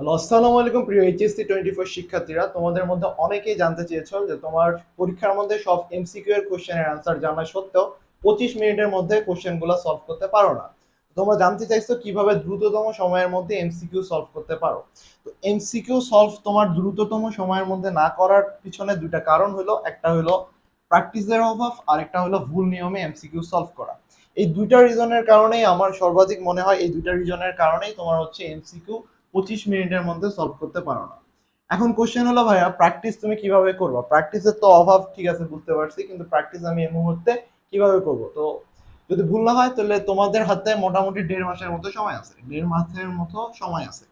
Hello, আসসালামু আলাইকুম প্রিয় এইচএসসি টোয়েন্টি ফোর শিক্ষার্থীরা। তোমাদের মধ্যে অনেকেই জানতে চেয়েছো যে তোমার পরীক্ষার মধ্যে সব এমসিকিউ এর কোশ্চেনের অ্যান্সার জানা সত্ত্বেও পঁচিশ মিনিটের মধ্যে কোশ্চেনগুলো সলভ করতে পারো না। তোমরা জানতে চাইছো কীভাবে দ্রুততম সময়ের মধ্যে এমসিকিউ সলভ করতে পারো? তো এমসিকিউ সলভ তোমার দ্রুততম সময়ের মধ্যে না করার পিছনে দুইটা কারণ হলো, একটা হলো প্র্যাকটিসের অভাব, আর একটা হলো ভুল নিয়মে এমসিকিউ সলভ করা। এই দুইটা রিজনের কারণেই আমার সর্বাধিক মনে হয় এই দুইটা রিজনের কারণেই তোমার হচ্ছে এমসিকিউ পঁচিশ মিনিটের মধ্যে সলভ করতে পারো না। এখন কোশ্চেন হলো, ভাইয়া প্র্যাকটিস তুমি কীভাবে করবা? প্র্যাকটিসের তো অভাব, ঠিক আছে, বুঝতে পারছি, কিন্তু প্র্যাকটিস আমি এই মুহূর্তে কীভাবে করব? তো যদি ভুল না হয়, তাহলে তোমাদের হাতে মোটামুটি দেড় মাসের মতো সময় আছে। দেড় মাসের মতো সময় আছে।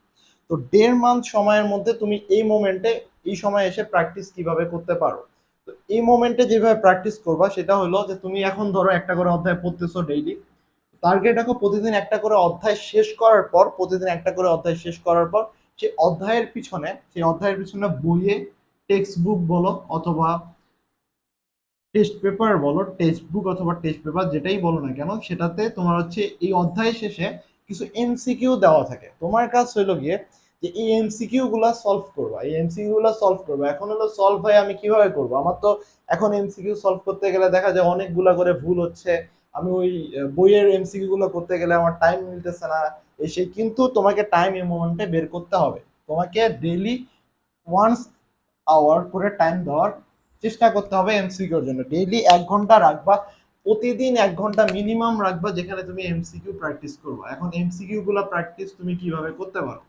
তো দেড় মাস সময়ের মধ্যে তুমি এই মোমেন্টে এই সময় এসে প্র্যাকটিস কীভাবে করতে পারো? তো এই মোমেন্টে যেভাবে প্র্যাকটিস করবা, সেটা হলো যে তুমি এখন ধরো একটা করে অধ্যায় পড়তেছো ডেইলি টার্গেট রাখো, প্রতিদিন একটা করে অধ্যায় শেষ করার পর, প্রতিদিন একটা করে অধ্যায় শেষ করার পর সেই অধ্যায়ের পিছনে, সেই অধ্যায়ের পিছনে বইয়ে টেক্সট বুক বলো অথবা টেস্ট পেপার বলো টেক্সট বুক অথবা টেস্ট পেপার যেটাই বলো না কেন, সেটাতে তোমার হচ্ছে এই অধ্যায় শেষে কিছু এমসিকিউ দেওয়া থাকে। তোমার কাজ হইল গিয়ে যে এই এমসিকিউ গুলা সলভ করবা, এই এমসিকিউ গুলা সলভ করবা। এখন হলো সলভ হয় আমি কীভাবে করব? আমার তো এখন এমসিকিউ সলভ করতে গেলে দেখা যায় অনেকগুলা করে ভুল হচ্ছে। আমি ওই বইয়ের এমসিকিউ গুলো করতে গেলে আমার টাইম মিলতেছে না। এই সেই কিন্তু তোমাকে টাইম এই মোমেন্টে বের করতে হবে। তোমাকে ডেইলি ওয়ান্স আওয়ার করে টাইম দেওয়ার চেষ্টা করতে হবে এমসিকিউর জন্য। ডেইলি এক ঘণ্টা রাখবা, প্রতিদিন এক ঘণ্টা মিনিমাম রাখবা, যেখানে তুমি এমসিকিউ প্র্যাকটিস করবা। এখন এমসিকিউ গুলো প্র্যাকটিস তুমি কীভাবে করতে পারো?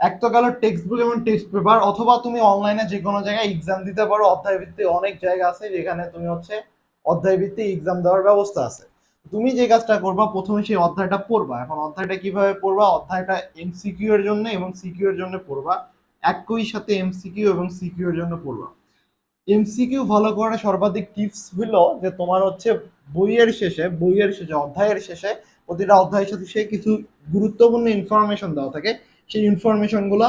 এক তো গেল টেক্সট বুক এবং টেক্সট পেপার অথবা তুমি অনলাইনে যে কোনো জায়গায় এক্সাম দিতে পারো। অধ্যায় ভিত্তিক অনেক জায়গা আছে যেখানে তুমি হচ্ছে অধ্যায় ভিত্তিক এক্সাম দেওয়ার ব্যবস্থা আছে। তুমি যে কাজটা করবা, প্রথমে সেই অধ্যায়টা পড়বা। এখন অধ্যায়টা কীভাবে পড়বা? অধ্যায়টা এমসিকিউ এর জন্য এবং সিকিউ এর জন্য পড়বা। একই সাথে এমসিকিউ এবং সিকিউ এর জন্য পড়বা। এমসিকিউ ভালো করার সর্বাধিক টিপস হলো যে তোমার হচ্ছে বইয়ের শেষে বইয়ের শেষে, অধ্যায়ের শেষে প্রতিটা অধ্যায়ের সাথে সে কিছু গুরুত্বপূর্ণ ইনফরমেশন দেওয়া থাকে। সেই ইনফরমেশনগুলো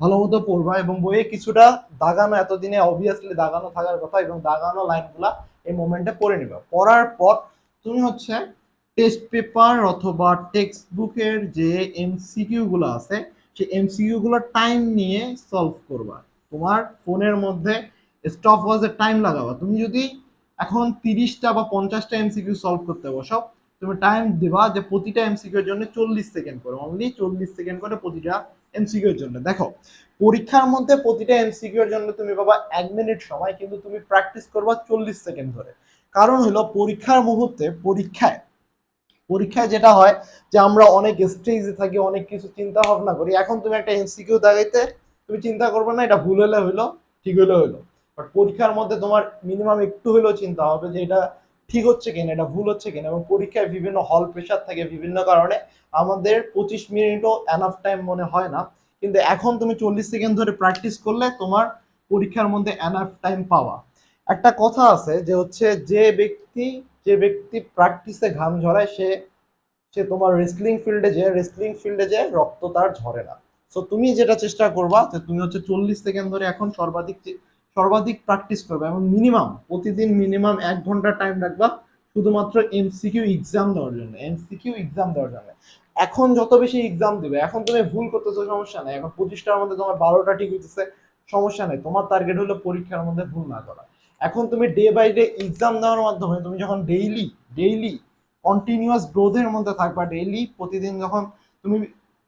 ভালো মতো পড়বা এবং বইয়ে কিছুটা দাগানো, এতদিনে অবভিয়াসলি দাগানো থাকার কথা এবং দাগানো লাইনগুলা এই মোমেন্টে পড়ে নিবা। পড়ার পর তুমি হচ্ছে টেস্ট পেপার অথবা টেক্সট বুকের যে এমসিকিউ গুলো আছে, সেই এমসিকিউ গুলো টাইম নিয়ে সলভ করবা। তোমার ফোনের মধ্যে স্টপ ওয়াজে টাইম লাগাবা। তুমি যদি এখন তিরিশটা বা পঞ্চাশটা এমসিকিউ সলভ করতে বসো তুমি টাইম দিবা যে প্রতিটা এমসিকিউ এর জন্য চল্লিশ সেকেন্ড করে। অনলি চল্লিশ সেকেন্ড করে প্রতিটা এমসিকিউ এর জন্য। দেখো, পরীক্ষার মধ্যে প্রতিটা এমসিকিউ এর জন্য তুমি পাবা এক মিনিট সময় কিন্তু তুমি প্র্যাকটিস করবা চল্লিশ সেকেন্ড ধরে। কারণ হলো পরীক্ষার মুহূর্তে পরীক্ষায় পরীক্ষায় যেটা হয় যে আমরা অনেক স্টেজে থাকি, অনেক কিছু চিন্তা ভাবনা করি, এখন তুমি একটা এমসিকিউ দাগাইতে তুমি চিন্তা করবে না, এটা ভুল হলে হইল ঠিক হলে হইল বাট পরীক্ষার মধ্যে তোমার মিনিমাম একটু হলেও চিন্তা হবে যে এটা ঠিক হচ্ছে কিনা, এটা ভুল হচ্ছে কিনা এবং পরীক্ষায় বিভিন্ন হল প্রেশার থাকে বিভিন্ন কারণে আমাদের পঁচিশ মিনিটও এনাফ টাইম মনে হয় না। কিন্তু এখন তুমি চল্লিশ সেকেন্ড ধরে প্র্যাকটিস করলে তোমার পরীক্ষার মধ্যে এনাফ টাইম পাওয়া। একটা কথা আছে যে হচ্ছে যে ব্যক্তি যে ব্যক্তি প্র্যাকটিসে ঘাম ঝরায়, সে সে তোমার রেসলিং ফিল্ডে যে রেসলিং ফিল্ডে যে রক্ত তার ঝরে না। সো তুমি যেটা চেষ্টা করবা যে তুমি হচ্ছে চল্লিশ সেকেন্ড ধরে এখন সর্বাধিক সর্বাধিক প্র্যাকটিস করবে এবং মিনিমাম প্রতিদিন মিনিমাম এক ঘণ্টা টাইম রাখবা শুধুমাত্র এমসিকিউ এক্সাম দেওয়ার জন্য এমসিকিউ এক্সাম দেওয়ার জন্য। এখন যত বেশি এক্সাম দিবে, এখন তুমি ভুল করতেছো, সমস্যা নেই। এখন পঁচিশটার মধ্যে তোমার বারোটা ঠিক হইতেছে, সমস্যা নেই। তোমার টার্গেট হলো পরীক্ষার মধ্যে ভুল না করা। এখন তুমি ডে বাই ডে এক্সাম দেওয়ার মাধ্যমে তুমি যখন ডেইলি ডেইলি কন্টিনিউয়াস গ্রোথের মধ্যে থাকবা ডেইলি প্রতিদিন যখন তুমি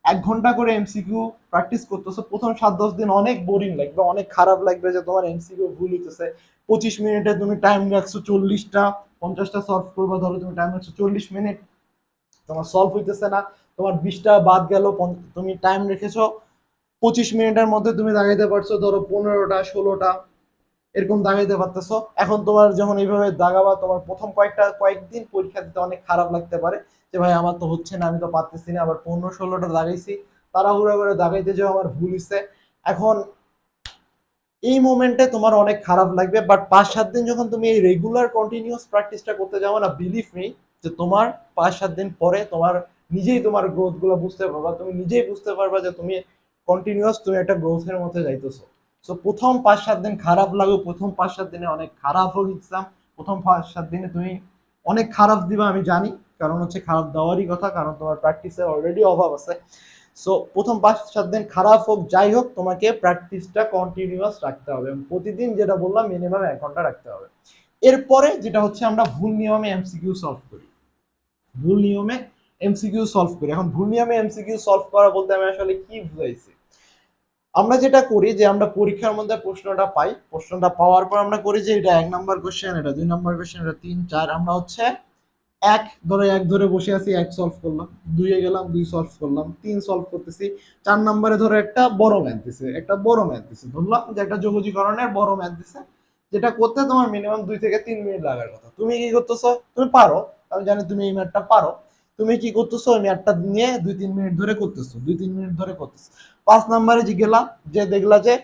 এক ঘণ্টা করে এমসিকিউ প্র্যাকটিস করতেছো, প্রথম সাত, দশ দিন অনেক বোরিং লাগবে, অনেক খারাপ লাগবে যে তোমার এমসিকিউ ভুল হইতেছে। পঁচিশ মিনিটে তুমি টাইম রাখছো চল্লিশটা, পঞ্চাশটা সলভ করবা, ধরো তুমি টাইম রাখছো চল্লিশ মিনিট, তোমার সলভ হইতেছে না, তোমার বিশটা বাদ গেল তুমি টাইম রেখেছো, পঁচিশ মিনিটের মধ্যে তুমি দাগাইতে পারছ, ধরো পনেরোটা, ষোলোটা, এরকম দাগাইতে পারতেছো। এখন তোমার যখন এইভাবে দাগাবা, তোমার প্রথম কয়েকটা, কয়েকদিন পরীক্ষা দিতে অনেক খারাপ লাগতে পারে। যে, ভাই, আমার তো হচ্ছে না, আমি তো পারতেছি না, আবার পনেরো ষোলোটা দাগাইছি। তাড়াহুড়া করে দাগাইতে যাও আমার ভুল হইছে। এখন এই মোমেন্টে তোমার অনেক খারাপ লাগবে বাট পাঁচ, সাত দিন যখন তুমি এই রেগুলার কন্টিনিউয়াস প্র্যাকটিসটা করতে যাব না বিলিভ নেই যে তোমার পাঁচ, সাত দিন পরে তোমার নিজেই তোমার গ্রোথগুলো বুঝতে পারবা, তুমি নিজেই বুঝতে পারবা যে তুমি কন্টিনিউয়াস তুমি একটা গ্রোথের মধ্যে যাইতেছো। সো প্রথম পাঁচ, সাত দিন খারাপ লাগুক প্রথম পাঁচ, সাত দিনে অনেক খারাপ হোক প্রথম পাঁচ, সাত দিনে তুমি অনেক খারাপ দিবা, আমি জানি। কারণ হচ্ছে খারাপ দেওয়ারই কথা, কারণ তোমার প্র্যাকটিসে অলরেডি অভাব আছে। সো প্রথম পাঁচ, সাত দিন খারাপ হোক, যাই হোক, তোমাকে প্র্যাকটিসটা কন্টিনিউয়াস রাখতে হবে প্রতিদিন যেটা বললাম মিনিমাম এক ঘণ্টা রাখতে হবে। এরপরে যেটা হচ্ছে আমরা ভুল নিয়মে এমসিকিউ সলভ করি। ভুল নিয়মে এমসিকিউ সলভ করি। এখন ভুল নিয়মে এমসিকিউ সলভ করা বলতে আমি আসলে কি বুঝাইছি? আমরা যেটা করি যে, আমরা পরীক্ষার মধ্যে প্রশ্নটা পাই। প্রশ্নটা পাওয়ার পর আমরা করি যে, এটা এক নাম্বার কোশ্চেন এটা দুই নাম্বার কোশ্চেন এটা তিন, চার, আমরা হচ্ছে এক ধরে এক ধরে বসে আছি, এক সলভ করলাম। দুইয়ে গেলাম, দুই সলভ করলাম, তিন সলভ করতেছি। চার নম্বরে ধরে একটা বড় ম্যাথ দিছে, একটা বড় ম্যাথ দিছে। ধরলাম যে একটা যোগজীকরণের বড় ম্যাথ দিছে, যেটা করতে তোমার মিনিমাম দুই থেকে তিন মিনিট লাগার কথা। তুমি কি করতেছো? তুমি পারো, আমি জানি তুমি এই ম্যাথটা পারো। তুমি কি করতেছো? ওই ম্যাথটা নিয়ে দুই তিন মিনিট ধরে করতেছো, দুই তিন মিনিট ধরে করতেছো। পাঁচ নম্বরে যে গেলাম, যে দেখলা যে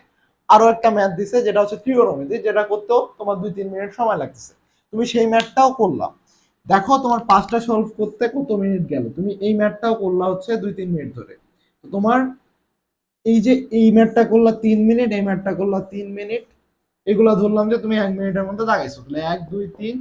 আরও একটা ম্যাথ দিছে, যেটা হচ্ছে ত্রিগোণমিতি যেটা করতেও তোমার দুই তিন মিনিট সময় লাগতেছে। তুমি সেই ম্যাথটাও করলা। দেখো তোমার পাঁচটা সলভ করতে কত মিনিট গেল? তুমি এই ম্যাথটাও করলা হচ্ছে দুই, তিন মিনিট ধরে। তো তোমার এই যে এই ম্যাথটা করলা তিন মিনিট এই ম্যাথটা করলা তিন মিনিট এগুলা ধরলাম যে তুমি এক মিনিটের মধ্যে দাগাইছো। তাহলে এক, দুই, তিন,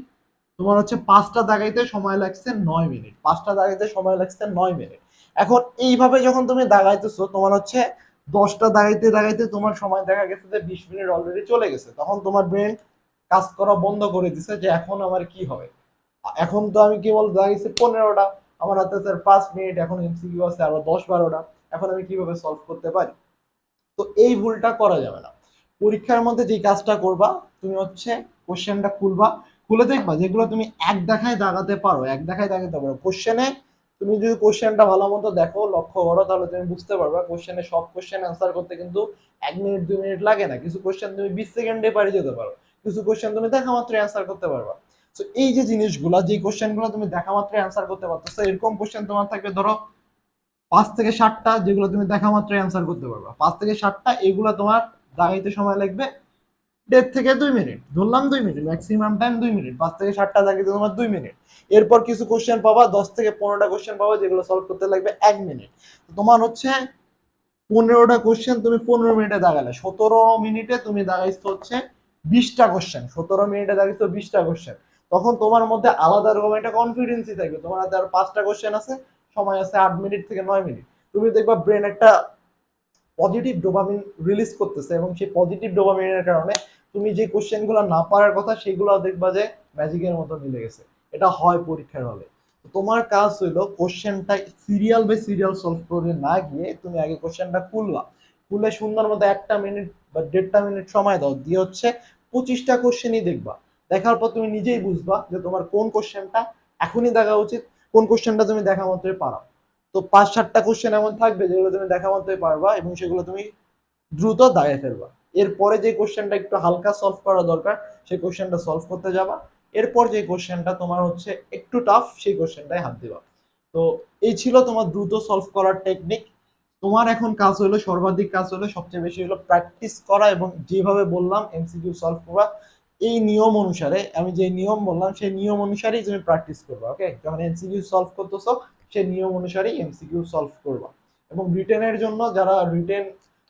তোমার হচ্ছে পাঁচটা দাগাইতে সময় লাগছে নয় মিনিট পাঁচটা দাগাইতে সময় লাগছে নয় মিনিট এখন এইভাবে যখন তুমি দাগাইতেছো, তোমার হচ্ছে দশটা দাগাইতে দাগাইতে তোমার সময় দেখা গেছে যে বিশ মিনিট অলরেডি চলে গেছে। তখন তোমার ব্রেন কাজ করা বন্ধ করে দিছে যে এখন আমার কি হবে? এখন তো আমি কেবল দাগাইছি পনেরোটা। আমার হাতে স্যার পাঁচ মিনিট এখন এমসিকিউ আছে আরও দশ বারোটা। এখন আমি কীভাবে সলভ করতে পারি? তো এই ভুলটা করা যাবে না। পরীক্ষার মধ্যে যে কাজটা করবা, তুমি হচ্ছে কোশ্চেনটা খুলবা। খুলে দেখবা যেগুলো তুমি এক দেখায় দাগাতে পারো, এক দেখায় দাগাতে পারো। কোশ্চেনে তুমি যদি কোশ্চেনটা ভালো মতো দেখো, লক্ষ্য করো, তাহলে তুমি বুঝতে পারবা কোশ্চেনে সব কোশ্চেন অ্যান্সার করতে কিন্তু এক মিনিট দুই মিনিট লাগে না। কিছু কোশ্চেন তুমি বিশ সেকেন্ডে পারি যেতে পারো। কিছু কোশ্চেন তুমি দেখা মাত্র অ্যান্সার করতে পারবা। তো এই যে জিনিসগুলো, যে কোশ্চেনগুলো তুমি দেখা মাত্র অ্যান্সার করতে পারতেছো, এরকম কোশ্চেন তোমার থাকবে, ধরো, পাঁচ থেকে ষাটটা যেগুলো তুমি দেখা মাত্র অ্যান্সার করতে পারবা। পাঁচ থেকে ষাটটা এগুলো তোমার দাগাইতে সময় লাগবে দেড় থেকে দুই মিনিট। ধরলাম দুই মিনিট ম্যাক্সিমাম টাইম দুই মিনিট। পাঁচ থেকে ষাটটা দাগাইতে তোমার দুই মিনিট। এরপর কিছু কোশ্চেন পাবা, দশ থেকে পনেরোটা কোশ্চেন পাবা, যেগুলো সলভ করতে লাগবে এক মিনিট। তোমার হচ্ছে পনেরোটা কোশ্চেন তুমি পনেরো মিনিটে দাগালে। সতেরো মিনিটে তুমি দাগাইছো হচ্ছে বিশটা কোশ্চেন সতেরো মিনিটে দাগাইছো বিশটা কোশ্চেন তখন তোমার মধ্যে আলাদা রকম একটা কনফিডেন্সই থাকবে। তোমার হাতে আর পাঁচটা কোশ্চেন আছে, সময় আছে আট মিনিট থেকে নয় মিনিট তুমি দেখবা ব্রেন একটা পজিটিভ ডোপামিন রিলিজ করতেছে এবং সেই পজিটিভ ডোপামিনের কারণে তুমি যে কোশ্চেনগুলো না পারার কথা, সেগুলো দেখবা যে ম্যাজিকের মতো মিলে গেছে। এটা হয় পরীক্ষার হলে। তোমার কাজ হইল কোশ্চেনটা সিরিয়াল বাই সিরিয়াল সলভ করে না গিয়ে তুমি আগে কোশ্চেনটা খুলবা খুলে সুন্দর মতো একটা মিনিট বা দেড়টা মিনিট সময় দাও। দিয়ে হচ্ছে পঁচিশটা কোশ্চেনই দেখবা। দেখার পর তুমি নিজেই বুঝবা যে তোমার কোন কোশ্চেনটা এখনই দেখা উচিত, কোন কোশ্চেনটা তুমি দেখা মাত্রই পারো। তো পাঁচ, সাতটা কোশ্চেন এমন থাকবে যেগুলো তুমি দেখা মাত্রই পারবা এবং সেগুলো তুমি দ্রুত দাগায় ফেলবা। এরপরে যে কোশ্চেনটা একটু হালকা সলভ করা দরকার, সেই কোশ্চেনটা সলভ করতে যাবা। এরপর যে কোশ্চেনটা তোমার হচ্ছে একটু টাফ সেই কোশ্চেনটাই হাত দিবা। তো এই ছিল তোমার দ্রুত সলভ করার টেকনিক তোমার এখন কাজ হলো, সর্বাধিক কাজ হলো, সবচেয়ে বেশি হলো প্র্যাকটিস করা এবং যেভাবে বললাম এমসিকিউ সলভ করা। এই নিয়ম অনুসারে, আমি যে নিয়ম বললাম, সেই নিয়ম অনুসারেই তুমি প্র্যাকটিস করবা ওকে যখন এমসিকিউ সলভ করতেছো, সেই নিয়ম অনুসারেই এমসিকিউ সলভ করবা। এবং রিটেনের জন্য যারা রিটেন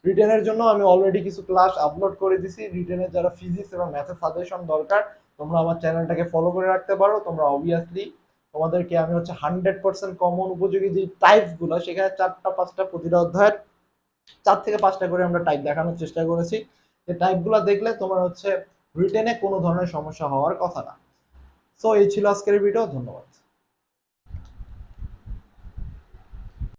রিটেনের জন্য আমি অলরেডি কিছু ক্লাস আপলোড করে দিছি। রিটেনের যারা ফিজিক্স এবং ম্যাথের সাজেশন দরকার, তোমরা আমার চ্যানেলটাকে ফলো করে রাখতে পারো। তোমরা অবভিয়াসলি তোমাদেরকে আমি হচ্ছে হান্ড্রেড পার্সেন্ট কমন উপযোগী যে টাইপগুলো সেখানে চারটা, পাঁচটা প্রতিটা অধ্যায়ের চার থেকে পাঁচটা করে আমরা টাইপ দেখানোর চেষ্টা করেছি। যে টাইপগুলো দেখলে তোমার হচ্ছে রিটেনে কোনো ধরনের সমস্যা হওয়ার কথা না। সো এই ছিল আজকের ভিডিও ধন্যবাদ।